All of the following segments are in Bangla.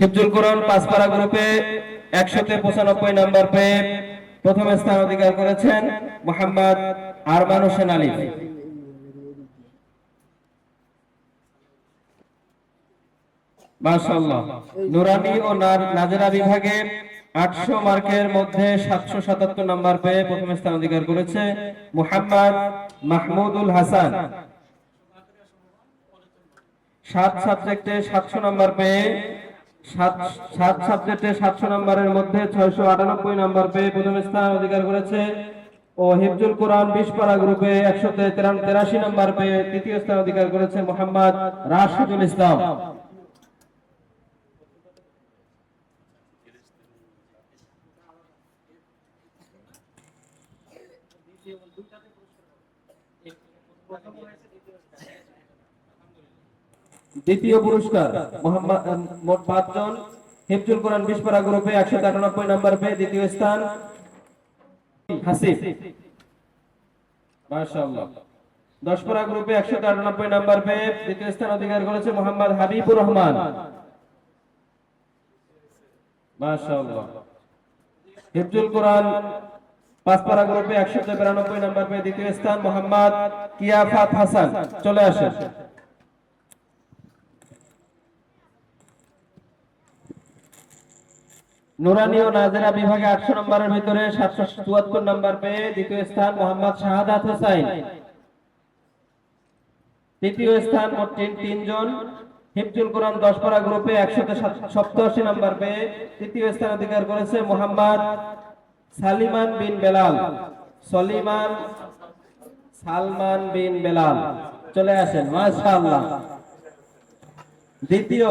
হিফজুল কোরআন পাঁচপাড়া গ্রুপে একশোতে পঁচানব্বই নাম্বার পেয়ে প্রথম স্থান অধিকার করেছেন মোহাম্মদ আরমান হোসেন আলী নুরানি ও নাজেরা বিভাগে আটশো মার্কের মধ্যে সাতশো সাতাত্তর নাম্বার পেয়ে প্রথম স্থান অধিকার করেছে মুহাম্মদ মাহমুদুল হাসান। সাত সাবজেক্টে সাতশো নাম্বার পেয়ে সাত সাবজেক্টে সাতশো নাম্বারের মধ্যে ছয়শো আটানব্বই নাম্বার পেয়ে প্রথম স্থান অধিকার করেছে ও হিফজুল কোরআন বিশ পারা গ্রুপে একশো তেরাশি নাম্বার পেয়ে তৃতীয় স্থান অধিকার করেছে মোহাম্মদ রাশিদুল ইসলাম। দ্বিতীয় পুরস্কার মোট পাঁচজন। হিফজুল কোরআন বিশপাড়া গ্রুপে একশো আটানব্বই নম্বর পেয়ে দ্বিতীয় স্থান। একশো পেয়ে দ্বিতীয় স্থান মোহাম্মদ রহমান। কোরআন গ্রুপে পেয়ে দ্বিতীয় স্থান মোহাম্মদ কিয়াফাত হাসান। চলে আসেন। নুরানি নাজেরা বিভাগে আটশো নম্বরের ভিতরে সাতশো চুয়াত্তর নম্বর পেয়ে দ্বিতীয় স্থান মোহাম্মদ শাহাদাত হোসাইন। তৃতীয় স্থান তিনজন। হিফজুল কোরআন দশপাড়া গ্রুপে একশো সপ্তাশি নম্বর পেয়ে তৃতীয় স্থান অধিকার করেছে মোহাম্মদ সালিমান বিন বেলাল। সলিমান সালমান বিন বেলাল। চলে আসেন, মাশাআল্লাহ। দ্বিতীয়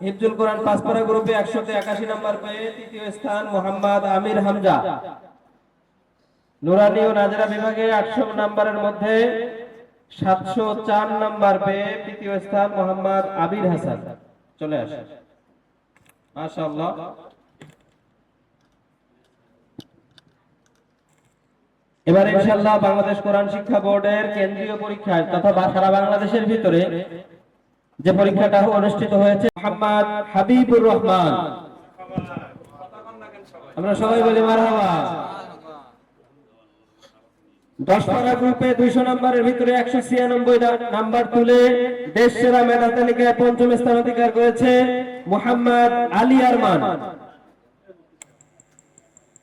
হিফজুল কোরআন পাঁচপাড়া গ্রুপে একশোতে একাশি নম্বর পেয়ে তৃতীয় স্থান মোহাম্মদ আমির হামজা। নুরানি ও নাজরা বিভাগে আটশো নম্বরের মধ্যে সাতশো চার নম্বর পেয়ে তৃতীয় স্থান মোহাম্মদ আবির হাসান। চলে আসে। মাশাআল্লাহ। এবার ইনশাআল্লাহ বাংলাদেশ কোরআন শিক্ষা বোর্ডের কেন্দ্রীয় পরীক্ষায় তথা সারা বাংলাদেশের ভিতরে যে পরীক্ষাটা অনুষ্ঠিত হয়েছে, মোহাম্মদ হাবিবুর রহমান। আমরা সবাই বলি মারহাবা। গ্রুপে দুইশো নম্বরের ভিতরে একশো ছিয়ানব্বই নাম্বার তুলে দেশ সেরা মেধা তালিকায় পঞ্চম স্থান অধিকার করেছে মোহাম্মদ আলী আরমান।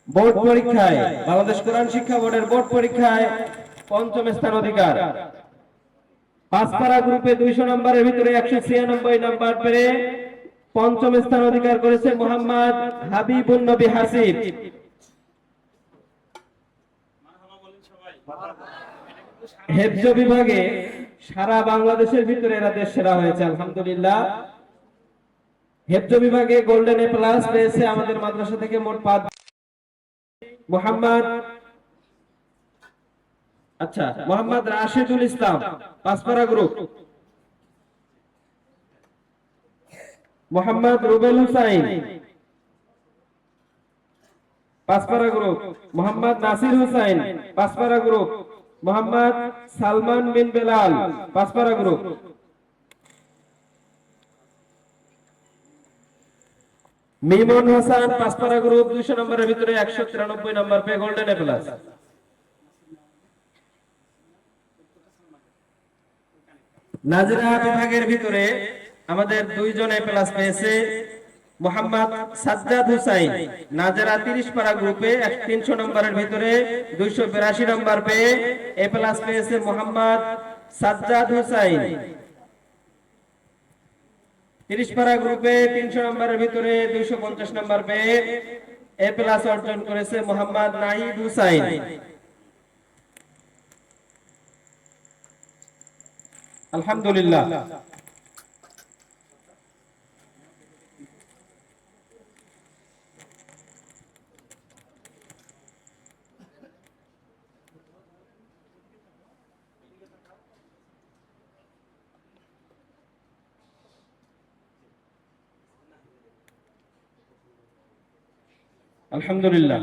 বোর্ড পরীক্ষায়, বাংলাদেশ কোরআন শিক্ষা বোর্ডের বোর্ড পরীক্ষায় পঞ্চম স্থান অধিকার। পাঁচপাড়া গ্রুপে দুইশো নম্বরের ভিতরে একশো ছিয়ানব্বই নম্বর পেরে পঞ্চম স্থান অধিকার করেছে মোহাম্মদ হাবিবুন নবী হাসিব। হেফজ বিভাগে সারা বাংলাদেশের ভিতরে এরা দেশ সেরা হয়েছে, আলহামদুলিল্লাহ। হেফজ বিভাগে গোল্ডেন এ প্লাস পেয়েছে আমাদের মাদ্রাসা থেকে মোট পাঁচ। মোহাম্মদ আচ্ছা Mohammad Rashedul Islam, Panchpara group Mohammad Rubel Hussain. Panchpara group Mohammad Nasir Hussain, Panchpara group Mohammad Salman bin Belal, Panchpara group Mimon Hasan, Panchpara group দুইশো নম্বরের ভিতরে একশো তিরানব্বই নম্বর পেয়ে গোল্ডেন এ প্লাস নাজরা বিভাগের ভিতরে আমাদের দুইজন প্লাস পেয়েছে মোহাম্মদ সাজ্জাদ হুসাইন। নাজরা তিরিশ পাড়া গ্রুপে তিনশো নম্বরের ভিতরে দুইশো বিরাশি নম্বর পেয়ে এ প্লাস পেয়েছে মোহাম্মদ সাজ্জাদ হুসাইন। তিরিশ পাড়া গ্রুপে তিনশো নম্বরের ভিতরে দুইশো পঞ্চাশ নম্বর পেয়ে এ প্লাস অর্জন করেছে মোহাম্মদ নাহিদ হুসাইন। আলহামদুলিল্লাহ আলহামদুলিল্লাহ